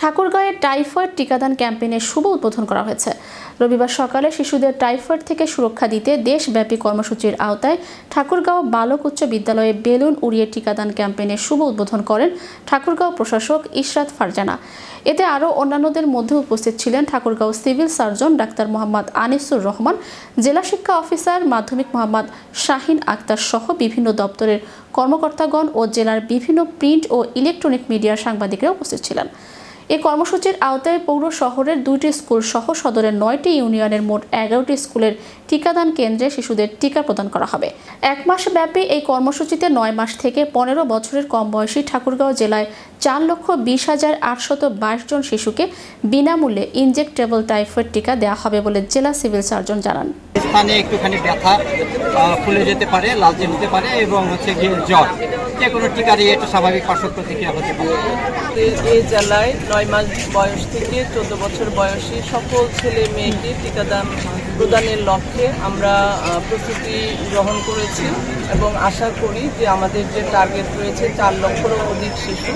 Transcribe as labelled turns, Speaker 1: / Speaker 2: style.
Speaker 1: ঠাকুরগাঁয়ে typhoid টিকাদান ক্যাম্পেইনের শুভ উদ্বোধন করা হয়েছে। রবিবার সকালে শিশুদের টাইফয়েড থেকে সুরক্ষা দিতে দেশব্যাপী কর্মসূচির আওতায় ঠাকুরগাঁও বালক উচ্চ বিদ্যালয়ে বেলুন উড়িয়ে টিকাদান ক্যাম্পেইনের শুভ উদ্বোধন করেন ঠাকুরগাঁও প্রশাসক ইশরাত ফারজানা। এতে আরও অন্যান্যদের মধ্যে উপস্থিত ছিলেন Thakurgaon civil surgeon doctor Mohammad Anisur Rahman, জেলা শিক্ষা অফিসার মাধ্যমিক মোহাম্মদ শাহিন আক্তার সহ বিভিন্ন দপ্তরের কর্মকর্তাগণ ও জেলার বিভিন্ন প্রিন্ট ও ইলেকট্রনিক মিডিয়ার সাংবাদিকরা উপস্থিত ছিলেন। এই কর্মসূচির আওতায় পৌর শহরের দুইটি স্কুল সহ সদরের নয়টি ইউনিয়নের মোট এগারোটি স্কুলের টিকাদান কেন্দ্রে শিশুদের টিকা প্রদান করা হবে। এক মাস ব্যাপী এই কর্মসূচিতে নয় মাস থেকে পনেরো বছরের কম বয়সী ঠাকুরগাঁও জেলায় চার লক্ষ বিশ হাজার আটশত বাইশ জন শিশুকে বিনামূল্যে ইনজেক্টেবল টাইফয়েড টিকা দেওয়া হবে বলে জেলা সিভিল সার্জন জানান।
Speaker 2: স্থানে একটুখানি ব্যথা ফুলে যেতে পারে, লালচে হতে পারে এবং হচ্ছে গিয়ে জ্বর। যে কোনো টিকারই এটা স্বাভাবিক পার্শ্ব প্রতিক্রিয়া হতে পারে।
Speaker 3: এই জেলায় নয় মাস বয়স থেকে চোদ্দ বছর বয়সী সকল ছেলে মেয়েকে টিকাদান প্রদানের লক্ষ্যে আমরা প্রস্তুতি গ্রহণ করেছি এবং আশা করি যে আমাদের যে টার্গেট রয়েছে, চার লক্ষেরও অধিক শিশু